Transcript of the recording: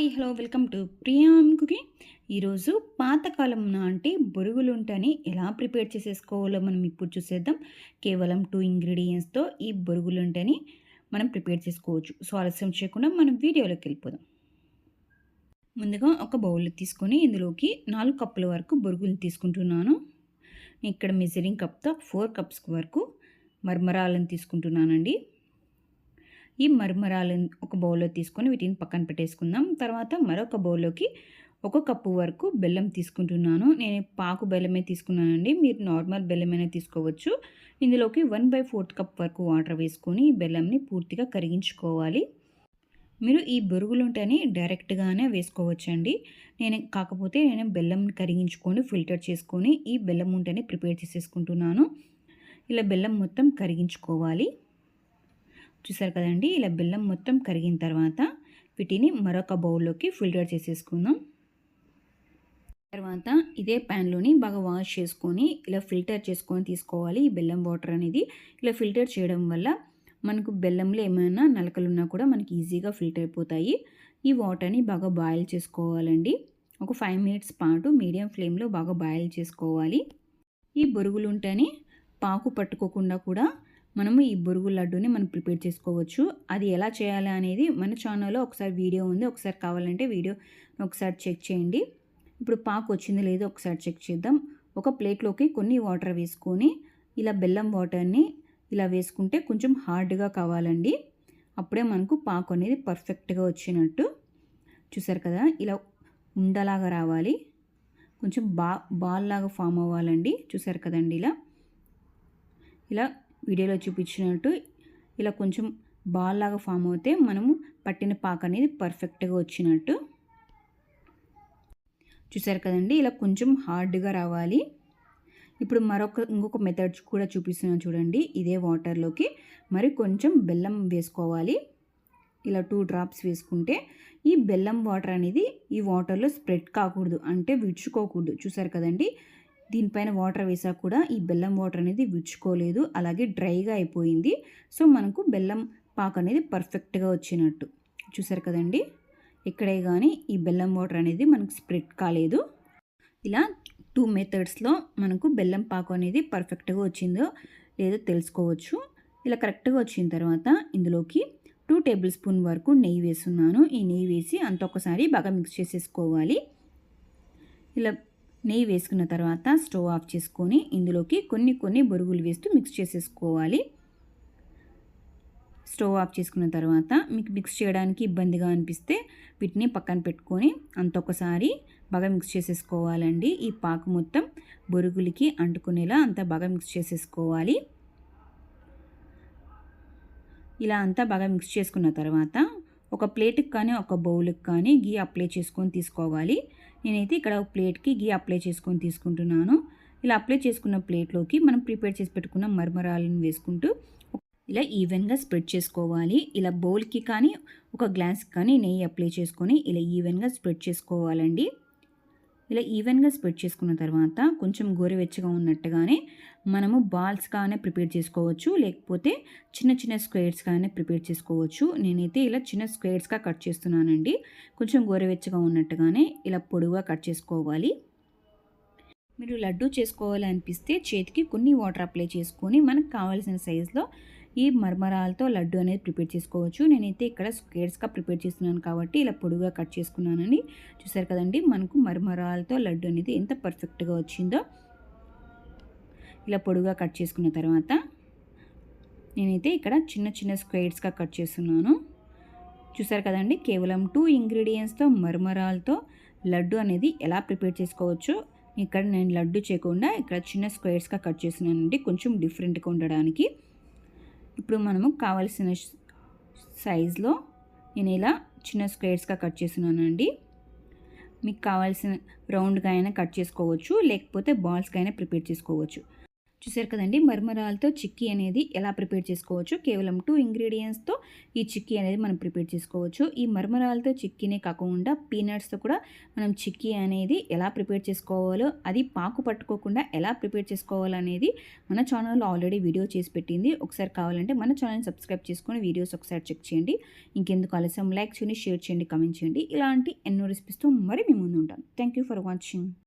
Hi hello welcome to Priyam cooking ఈరోజు పాతకాలం నాటి బొరుగులుంటని ఎలా ప్రిపేర్ చేసేసుకోవాలో మనం ఇప్పుడు చూసేద్దాం. కేవలం టూ ఇంగ్రీడియంట్స్తో ఈ బొరుగులుంటని మనం ప్రిపేర్ చేసుకోవచ్చు. సో ఆలస్యం చేయకుండా మనం వీడియోలోకి వెళ్ళిపోదాం. ముందుగా ఒక బౌల్ తీసుకొని ఇందులోకి నాలుగు కప్పుల వరకు బొరుగులు తీసుకుంటున్నాను. ఇక్కడ మెజరింగ్ కప్తో ఫోర్ కప్స్ వరకు మర్మరాలను తీసుకుంటున్నానండి. ఈ మరమరాలు ఒక బౌల్లో తీసుకొని వీటిని పక్కన పెట్టేసుకుందాం. తర్వాత మరొక బౌల్లోకి ఒక కప్పు వరకు బెల్లం తీసుకుంటున్నాను. నేను పాకు బెల్లమే తీసుకున్నానండి. మీరు నార్మల్ బెల్లమైనా తీసుకోవచ్చు. ఇందులోకి వన్ బై ఫోర్త్ కప్ వరకు వాటర్ వేసుకొని ఈ బెల్లంని పూర్తిగా కరిగించుకోవాలి. మీరు ఈ బొరుగులుంటని డైరెక్ట్గానే వేసుకోవచ్చండి. నేను కాకపోతే నేను బెల్లం కరిగించుకొని ఫిల్టర్ చేసుకొని ఈ బెల్లం ఉంటని ప్రిపేర్ చేసేసుకుంటున్నాను. ఇలా బెల్లం మొత్తం కరిగించుకోవాలి. చూసారు కదండి? ఇలా బెల్లం మొత్తం కరిగిన తర్వాత వీటిని మరొక బౌల్లోకి ఫిల్టర్ చేసేసుకుందాం. తర్వాత ఇదే ప్యాన్లోని బాగా వాష్ చేసుకొని ఇలా ఫిల్టర్ చేసుకొని తీసుకోవాలి. ఈ బెల్లం వాటర్ అనేది ఇలా ఫిల్టర్ చేయడం వల్ల మనకు బెల్లంలో ఏమైనా నలకలు ఉన్నా కూడా మనకి ఈజీగా ఫిల్టర్ అయిపోతాయి. ఈ వాటర్ని బాగా బాయిల్ చేసుకోవాలండి. ఒక ఫైవ్ మినిట్స్ పాటు మీడియం ఫ్లేమ్లో బాగా బాయిల్ చేసుకోవాలి. ఈ బొరుగులుంటని పాకు పట్టుకోకుండా కూడా మనము ఈ బొరుగు లడ్డూని మనం ప్రిపేర్ చేసుకోవచ్చు. అది ఎలా చేయాలి అనేది మన ఛానల్లో ఒకసారి వీడియో ఉంది. ఒకసారి కావాలంటే వీడియో ఒకసారి చెక్ చేయండి. ఇప్పుడు పాకు వచ్చింది లేదో ఒకసారి చెక్ చేద్దాం. ఒక ప్లేట్లోకి కొన్ని వాటర్ వేసుకొని ఇలా బెల్లం వాటర్ని ఇలా వేసుకుంటే కొంచెం హార్డ్గా కావాలండి. అప్పుడే మనకు పాకు అనేది పర్ఫెక్ట్గా వచ్చినట్టు. చూసారు కదా? ఇలా ఉండలాగా రావాలి. కొంచెం బా బాల్ లాగా ఫామ్ అవ్వాలండి. చూసారు కదండి ఇలా? ఇలా వీడియోలో చూపించినట్టు ఇలా కొంచెం బాల్ లాగా ఫామ్ అవుతే మనము పట్టిన పాక అనేది పర్ఫెక్ట్గా వచ్చినట్టు. చూసారు కదండి? ఇలా కొంచెం హార్డ్గా రావాలి. ఇప్పుడు మరొక ఇంకొక మెథడ్ కూడా చూపిస్తున్నాను చూడండి. ఇదే వాటర్లోకి మరి కొంచెం బెల్లం వేసుకోవాలి. ఇలా టూ డ్రాప్స్ వేసుకుంటే ఈ బెల్లం వాటర్ అనేది ఈ వాటర్లో స్ప్రెడ్ కాకూడదు. అంటే విడుచుకోకూడదు. చూసారు కదండి? దీనిపైన వాటర్ వేసా కూడా ఈ బెల్లం వాటర్ అనేది విచ్చుకోలేదు అలాగే డ్రైగా అయిపోయింది. సో మనకు బెల్లం పాక అనేది పర్ఫెక్ట్గా వచ్చినట్టు. చూసారు కదండి? ఎక్కడే కానీ ఈ బెల్లం వాటర్ అనేది మనకు స్ప్రెడ్ కాలేదు. ఇలా టూ మెథడ్స్లో మనకు బెల్లం పాకు అనేది పర్ఫెక్ట్గా వచ్చిందో లేదో తెలుసుకోవచ్చు. ఇలా కరెక్ట్గా వచ్చిన తర్వాత ఇందులోకి టూ టేబుల్ స్పూన్ వరకు నెయ్యి వేస్తున్నాను. ఈ నెయ్యి వేసి అంత ఒకసారి బాగా మిక్స్ చేసేసుకోవాలి. ఇలా నెయ్యి వేసుకున్న తర్వాత స్టవ్ ఆఫ్ చేసుకొని ఇందులోకి కొన్ని కొన్ని బొరుగులు వేస్తూ మిక్స్ చేసేసుకోవాలి. స్టవ్ ఆఫ్ చేసుకున్న తర్వాత మీకు మిక్స్ చేయడానికి ఇబ్బందిగా అనిపిస్తే వీటిని పక్కన పెట్టుకొని అంత ఒకసారి బాగా మిక్స్ చేసేసుకోవాలండి. ఈ పాకు మొత్తం బొరుగులకి అంటుకునేలా అంతా బాగా మిక్స్ చేసేసుకోవాలి. ఇలా అంతా బాగా మిక్స్ చేసుకున్న తర్వాత ఒక ప్లేట్కి కానీ ఒక బౌల్కి కానీ గీ అప్లై చేసుకొని తీసుకోవాలి. నేనైతే ఇక్కడ ఒక ప్లేట్కి గీ అప్లై చేసుకొని తీసుకుంటున్నాను. ఇలా అప్లై చేసుకున్న ప్లేట్లోకి మనం ప్రిపేర్ చేసి పెట్టుకున్న మర్మరాలను వేసుకుంటూ ఇలా ఈవెన్గా స్ప్రెడ్ చేసుకోవాలి. ఇలా బౌల్కి కానీ ఒక గ్లాస్కి కానీ నెయ్యి అప్లై చేసుకొని ఇలా ఈవెన్గా స్ప్రెడ్ చేసుకోవాలండి. ఇలా ఈవెన్గా స్ప్రెడ్ చేసుకున్న తర్వాత కొంచెం గోరువెచ్చగా ఉన్నట్టుగానే మనము బాల్స్ కానీ ప్రిపేర్ చేసుకోవచ్చు. లేకపోతే చిన్న చిన్న స్క్వేర్స్ కానీ ప్రిపేర్ చేసుకోవచ్చు. నేనైతే ఇలా చిన్న స్క్వేర్స్గా కట్ చేస్తున్నానండి. కొంచెం గోరువెచ్చగా ఉన్నట్టుగానే ఇలా పొడుగా కట్ చేసుకోవాలి. మీరు లడ్డు చేసుకోవాలి అనిపిస్తే చేతికి కొన్ని వాటర్ అప్లై చేసుకొని మనకు కావాల్సిన సైజులో ఈ మర్మరాలతో లడ్డు అనేది ప్రిపేర్ చేసుకోవచ్చు. నేనైతే ఇక్కడ స్క్వేర్స్గా ప్రిపేర్ చేస్తున్నాను కాబట్టి ఇలా పొడుగా కట్ చేసుకున్నానండి చూసారు కదండి. మనకు మర్మరాలతో లడ్డు అనేది ఎంత పర్ఫెక్ట్గా వచ్చిందో ఇలా పొడుగా కట్ చేసుకున్న తర్వాత నేనైతే ఇక్కడ చిన్న చిన్న స్క్వేర్స్గా కట్ చేస్తున్నాను. చూసారు కదండి కేవలం టూ ఇంగ్రీడియంట్స్తో మర్మరాలతో లడ్డు అనేది ఎలా ప్రిపేర్ చేసుకోవచ్చు? ఇక్కడ నేను లడ్డు చేయకుండా ఇక్కడ చిన్న స్క్వేర్స్గా కట్ చేస్తున్నానండి. కొంచెం డిఫరెంట్గా ఉండడానికి. ఇప్పుడు మనము కావలసిన సైజులో నేను ఇలా చిన్న స్క్వేర్స్గా కట్ చేస్తున్నానండి. మీకు కావాల్సిన రౌండ్గా అయినా కట్ చేసుకోవచ్చు లేకపోతే బాల్స్గా అయినా ప్రిపేర్ చేసుకోవచ్చు. చూసారు కదండి. మరమరాలతో చిక్కీ అనేది ఎలా ప్రిపేర్ చేసుకోవచ్చు? కేవలం టూ ఇంగ్రీడియంట్స్తో ఈ చిక్కీ అనేది మనం ప్రిపేర్ చేసుకోవచ్చు. ఈ మర్మరాలతో చిక్కీనే కాకుండా పీనట్స్తో కూడా మనం చిక్కీ అనేది ఎలా ప్రిపేర్ చేసుకోవాలో అది పాకు పట్టుకోకుండా ఎలా ప్రిపేర్ చేసుకోవాలనేది మన ఛానల్లో ఆల్రెడీ వీడియో చేసి పెట్టింది. ఒకసారి కావాలంటే మన ఛానల్ సబ్స్క్రైబ్ చేసుకొని వీడియోస్ ఒకసారి చెక్ చేయండి. ఇంకెందుకు ఆలస్యం? లైక్ చేయండి షేర్ చేయండి కమెంట్ చేయండి. ఇలాంటి ఎన్నో రెసిపీస్తో మరి మీ ముందు ఉంటాను థ్యాంక్ యూ ఫర్ వాచింగ్.